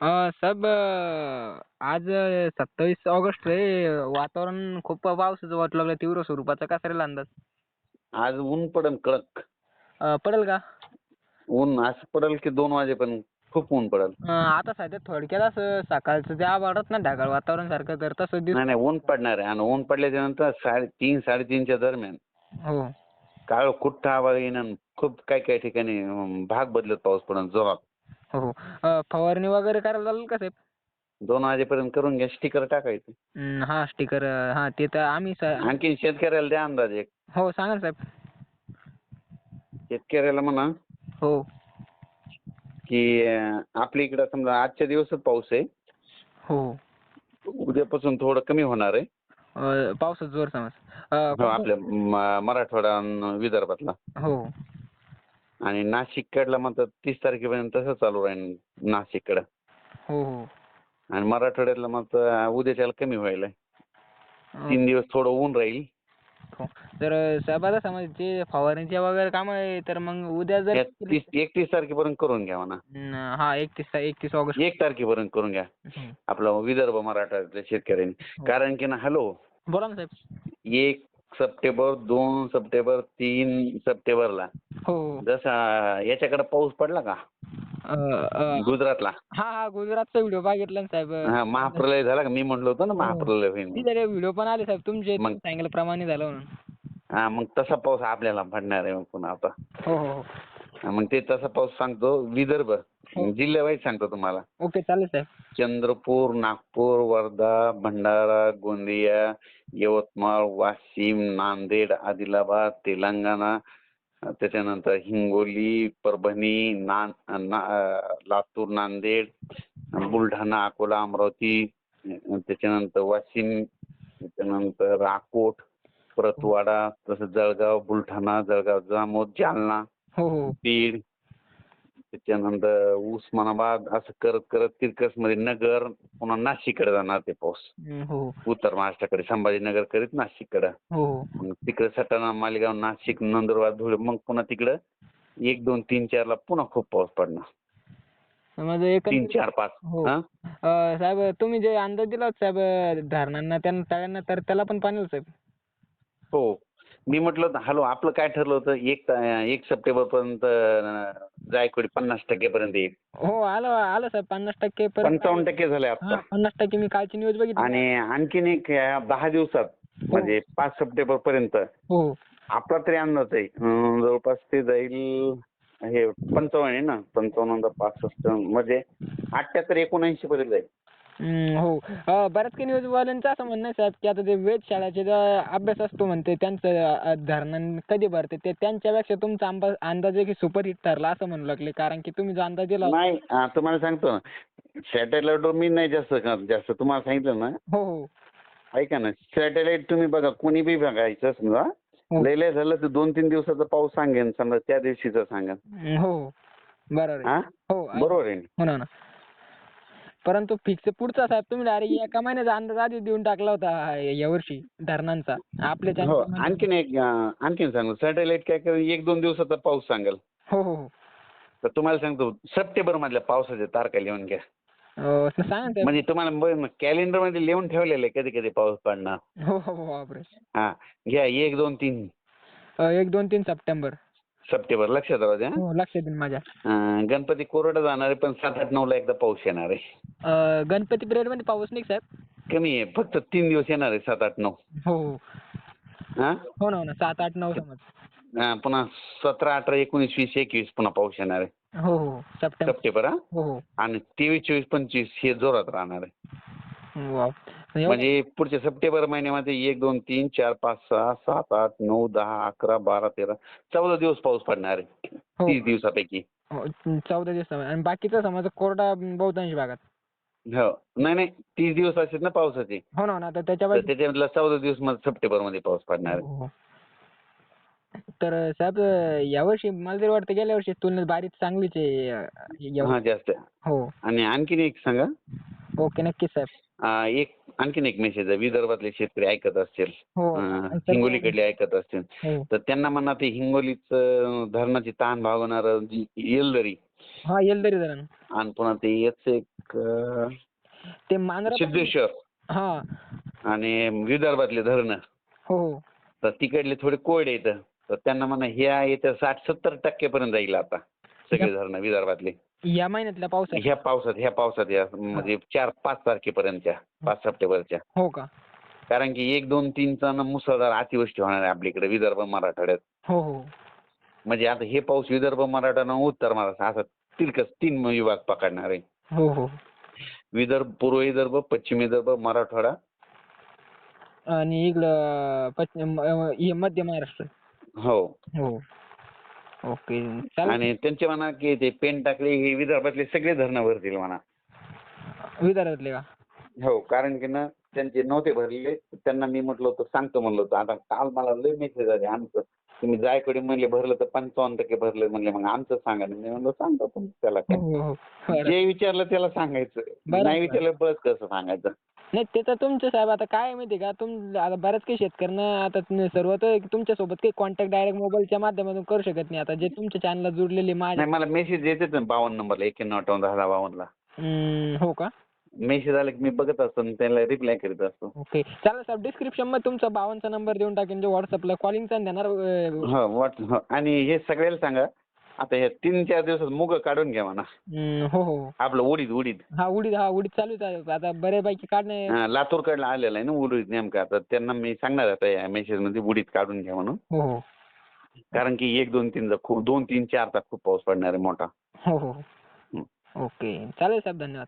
अं, साहेब आज सत्तावीस ऑगस्ट आहे वातावरण खूप पावसाचं वाटू लागलं. तीव्र स्वरूपाचा कसा राहील अंदाज? आज ऊन पडेल कडक. अं, पडेल का? ऊन असं पडेल की दोन वाजेपर्यंत खूप ऊन पडेल. अं, आता सध्या थोडक्यात असं सकाळचं ते आभाळात ना ढगाळ वातावरण सारखं तर तसं दिस नाही नाही ऊन पडणार आहे. आणि ऊन पडल्याच्या नंतर साडेतीन साडेतीनच्या दरम्यान हो. काळ कुठ्ठा आवाज येईन आणि खूप काही काही ठिकाणी अं, भाग बदलत पाऊस पडेल जोरात. हो. अं, फवारणी वगैरे करायला चालेल का साहेब? दोन वाजेपर्यंत करून घ्या स्टिकर टाकायचे. हं, हा स्टिकर हा ते तर आम्ही स- आणखीन शेतकऱ्याला द्या अंदाज एक. हो सांगा ना साहेब. शेतकऱ्याला म्हणा हो. की अं, आपल्या इकडं समजा आजच्या दिवसच पाऊस आहे. हो. उद्यापासून थोडं कमी होणार आहे. अं, पावसाचा जोर समज अं, हो, आपल्या म- मराठवाडा विदर्भातला. हो. आणि नाशिककडला मात्र तीस तारखेपर्यंत तसं चालू राहील नाशिककडं. हो हो. आणि मराठवाड्यातलं मात्र उद्याच्याला कमी व्हायला. तीन दिवस थोडं ऊन राहील. हो. तर साहेब आता समज ते फवारणीचे वगैरे काम आहे तर मग उद्या जर एकतीस तारखेपर्यंत करून घ्या म्हणा. न- हा एकतीस एकतीस ऑगस्ट. एक तारखेपर्यंत करून घ्या. हं. आपलं विदर्भ मराठवाड्यातल्या शेतकऱ्यांनी. कारण की ना हॅलो. बोला ना साहेब. एक सप्टेंबर दोन सप्टेंबर तीन सप्टेंबरला. हो. हो जसा याच्याकडे पाऊस पडला का? अं, अं, गुजरातला. हा हा गुजरातचा व्हिडिओ बघितला ना साहेब. हा महाप्रलय झाला का? मी म्हणलो होतो ना महाप्रलय होईल तिथे व्हिडिओ पण आले साहेब तुमचे मग- सांगितल्याप्रमाणे झालं म्हणून. हा मग तसा पाऊस आपल्याला पडणार आहे मग पुन्हा आता. हो हो हो. हा, मग ते तसा पाऊस सांगतो विदर्भ. हो. जिल्ह्यावाईज सांगतो तुम्हाला. ओके चालेल साहेब. चंद्रपूर नागपूर वर्धा भंडारा गोंदिया यवतमाळ वाशिम नांदेड आदिलाबाद तेलंगणा त्याच्यानंतर हिंगोली परभणी नान ना अ, लातूर नांदेड बुलढाणा अकोला अमरावती त्याच्यानंतर वाशिम त्याच्यानंतर अकोट परतवाडा तसंच जळगाव बुलढाणा जळगाव जामोद जालना हो हो. बीड त्याच्यानंतर उस्मानाबाद असं करत करत तिरकसमध्ये नगर पुन्हा नाशिककडे जाणार ते पाऊस. हं, उत्तर महाराष्ट्राकडे संभाजीनगर करीत नाशिककडे. हो हो. मग तिकडे सटाणा मालेगाव नाशिक नंदुरबार धुळे मग पुन्हा तिकडं एक दोन तीन चारला पुन्हा खूप पाऊस पडणार. तीन चार पाच. साहेब तुम्ही जे अंदाज दिला साहेब धरणांना त्यांना तळ्यांना तर त्याला पण पाणी साहेब? हो. मी म्हटलं हॅलो आपलं काय ठरलं होतं? एक एक सप्टेंबर पर्यंत जायकवाडी पन्नास टक्केपर्यंत येईल. हो आलं आलं साहेब पन्नास टक्के पर्यंत. पंचावन्न टक्के झाले हा आता पन्नास टक्के मी कालची न्यूज बघितली. आणि आणखीन एक या दहा दिवसात म्हणजे पाच सप्टेंबर पर्यंत हो. आपला तरी अंदाज आहे. अं, जवळपास ते जाईल हे पंचावन्न आहे ना? पंचावन्न पासष्ट म्हणजे अठ्ठ्याहत्तर एकोणऐंशी पर्यंत जाईल. हो. बऱ्याच काही न्यूज वाल्यांचं असं म्हणणं आहे साहेब की आता ते वेधशाळाचे जो अभ्यास असतो म्हणते त्यांचं धरण कधी भरते ते त्यांच्यापेक्षा तुमचा अंदाज अंदाज आहे की सुपरहिट ठरला असं म्हणू लागले कारण की तुम्ही जो अंदाज दिला होता- नाही तुम्हाला सांगतो. ना सॅटेलाईटवर मी नाही जास्त करत जास्त तुम्हाला सांगितलं ना? हो हो. ऐका ना सॅटेलाईट तुम्ही बघा कोणी बी बघायचं समजा हो. लय लय झालं तर दोन तीन दिवसाचा पाऊस सांगेन समजा त्या दिवशीचा सांगेन. हो हो. बरोबर आहे. हा? हो. बरोबर आहे. ना? हो ना ना. परंतु फिक्स पुढचा साहेब तुम्ही डायरेक्ट एका महिन्याचा अंदाज आधी देऊन टाकला होता या वर्षी धरणांचा. आपल्या हो channel मध्ये. आणखीन एक अं, आणखीन सांगतो सॅटेलाईट काय करेल एक दोन दिवसाचा पाऊस सांगेल. हो हो हो. तर तुम्हाला सांगतो सप्टेंबर मधल्या पावसाच्या तारखा लिहून घ्या. अं, सांगा ना साहेब. म्हणजे तुम्हाला कॅलेंडरमध्ये लिहून ठेवलेलं आहे कधी कधी पाऊस पडणार. हो हो हो बापरे. हा घ्या एक दोन तीन. अं, एक दोन तीन सप्टेंबर. सप्टेंबर लक्षात राहू द्या. हो लक्षात येईल माझ्या. अं, गणपती कोरडा जाणार आहे पण सात आठ नऊ ला एकदा पाऊस येणार आहे. अं, गणपती पिरियडमध्ये पाऊस नाही का साहेब. कमी आहे फक्त तीन दिवस येणार आहे सात आठ नऊ. हो. हो? हा हो ना हो ना सात आठ नऊ समज. अं, पुन्हा सतरा अठरा एकोणीस वीस एकवीस पुन्हा पाऊस येणार आहे. हो हो सप्टेंबर. सप्टेंबर हा? हो हो. आणि तेवीस चोवीस पंचवीस हे जोरात राहणार आहे. वाव. म्हणजे पुढच्या सप्टेंबर महिन्यामध्ये एक दोन तीन चार पाच सहा सात आठ नऊ दहा अकरा बारा तेरा चौदा दिवस पाऊस पडणार आहे. हो. तीस दिवसापैकी. हो, चौदा दिवस आणि बाकीचा समज कोरडा बहुतांश भागात? हो. नाही नाही. तीस दिवस असतात ना पावसाचे. हो ना हो ना. बाकी त्याच्यामधला चौदा दिवसमध्ये सप्टेंबरमध्ये पाऊस पडणार आहे. तर साहेब यावर्षी मला तरी वाटतं गेल्या वर्षी तुलनेत बारीक चांगलीच आहे जास्त. हो. आणि आणखीन एक सांगा. ओके नक्कीच साहेब. एक आणखीन एक मेसेज आहे. विदर्भातले शेतकरी ऐकत असतील हो. हिंगोलीकडले ऐकत असतील. हो. तर त्यांना म्हणा ते हिंगोलीचं धरणाची ताण भागवणार येलदरी. हा येलदरी धरण. आणि पुन्हा ते याच एक ते मांजरा सिद्धेश्वर. हा. आणि विदर्भातले धरणं. हो हो. तर तिकडले थोडे कोरडे येतं तर त्यांना म्हणा ह्या येत्या साठ सत्तर टक्केपर्यंत जाईल आता. सगळे धरणं विदर्भातले. या महिन्यातल्या पावसात? ह्या पावसात ह्या पावसात या म्हणजे चार पाच तारखेपर्यंतच्या पाच सप्टेंबरच्या. हो का? कारण की एक दोन तीनचा ना मुसळधार अतिवृष्टी होणार आहे आपल्याकडे विदर्भ मराठवाड्यात. हो हो. म्हणजे आता हे पाऊस विदर्भ मराठा उत्तर महाराष्ट्र असं तिलकच तीन विभाग पकडणार आहे. हो हो. विदर्भ पूर्व विदर्भ पश्चिम विदर्भ मराठवाडा. आणि इकडं पश्चिम अं, हे मध्य महाराष्ट्र. हो. हो. ओके. चालेल आणि त्यांचे म्हणा की ते पेन टाकले हे विदर्भातले सगळे धरणं भरतील म्हणा. विदर्भातले का? हो कारण की ना त्यांचे नव्हते भरलेले त्यांना मी म्हटलं होतं सांगतो म्हणलं होतं आता काल मला लय मेसेज आले आमचं तुम्ही जायकडे म्हणले भरलं तर पंचावन्न टक्के भरलं म्हणले मग आमचं सांगा मी म्हणलं सांगतो तुम्ही त्याला काय. हो हो बरं. जे विचारलं त्याला सांगायचं. बरं. नाही विचारलं बस कसं सांगायचं. नाही ते तर तुमचं साहेब आता काय आहे माहिती का? तुम आता बऱ्याच काही शेतकऱ्यांना आता सर्व तर तुमच्यासोबत काही कॉन्टॅक्ट डायरेक्ट मोबाईलच्या माध्यमातून करू शकत नाही. आता जे तुमच्या चॅनलला जुडलेले माझे नाही मला मेसेज येतेच ना बावन्न नंबरला एक्क्याण्णव अठ्ठावन्न दहा बावन्नला हम्म, हो का? मेसेज आला की मी बघत असतो आणि त्याला रिप्लाय करीत असतो. ओके चालेल साहेब डिस्क्रिप्शनमध्ये तुमचा बावनचा नंबर देऊन टाकेन जे व्हॉट्सअपला कॉलिंगचा देणार अं, हो हो. आणि हे सगळ्याला सांगा आता हे तीन चार दिवसात मुग काढून घ्या म्हणा. हम्म, हो हो. आपलं उडीद उडीद. हा उडीद हा उडीद चालूच आहे आता बऱ्यापैकी काढणे हा, लातूरकडला आलेला आहे ना उडीद नेमका. आता त्यांना मी सांगणार आता या मेसेजमध्ये उडीद काढून घ्या म्हणून. हो हो. कारण की एक दोन खूप दोन तीन चारचा खूप पाऊस पडणार आहे मोठा. हो हो. ओके. चालेल साहेब धन्यवाद.